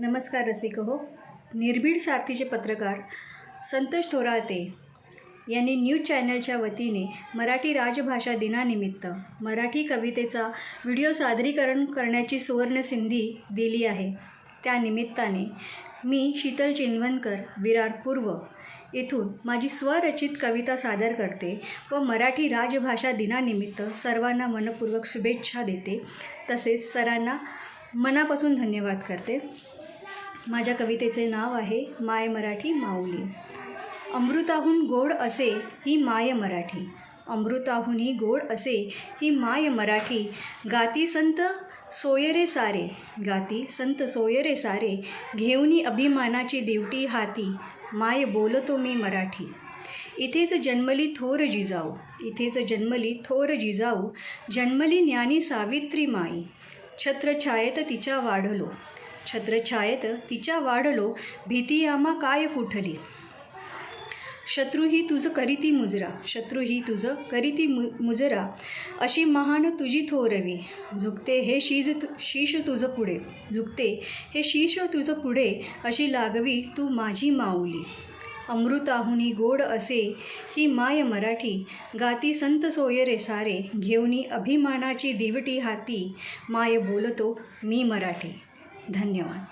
नमस्कार रसिक हो निर्भीड सारथीचे पत्रकार संतोष थोराते यांनी न्यूज चॅनलच्या वतीने मराठी राजभाषा दिनानिमित्त मराठी कवितेचा व्हिडिओ सादरीकरण करण्याची सुवर्ण संधी दिली आहे. त्यानिमित्ताने मी शीतल चिन्वनकर विरार पूर्व येथून माझी स्वरचित कविता सादर करते व मराठी राजभाषा दिनानिमित्त सर्वांना मनपूर्वक शुभेच्छा देते. तसेच सरांना मनापासून धन्यवाद करते. माझ्या कवितेचे नाव आहे माय मराठी माऊली. अमृताहून गोड असे ही माय मराठी. अमृताहूनही गोड असे ही माय मराठी. गाती संत सोयरे सारे. गाती संत सोयरे सारे. घेऊनी अभिमानाची दिवटी हाती. माय बोलतो मी मराठी. इथेच जन्मली थोर जिजाऊ. इथेच जन्मली थोर जिजाऊ. जन्मली ज्ञानी सावित्री माई. छत्रछायेत तिच्या वाढलो. छत्रछायेत तिच्या वाढलो भीती काय कुठली? शत्रू ही तुझं करीती मुजरा शत्रू ही तुझं करीती मु मुजरा अशी महान तुझी थोरवी झुकते हे शीज तु शीश तुझं पुढे झुकते हे शीश तुझं पुढे अशी लागवी तू माझी माऊली. अमृताहुनी गोड असे ही माय मराठी गाती संत सोयरे सारे घेऊनी अभिमानाची दिवटी हाती माय बोलतो मी मराठी. धन्यवाद.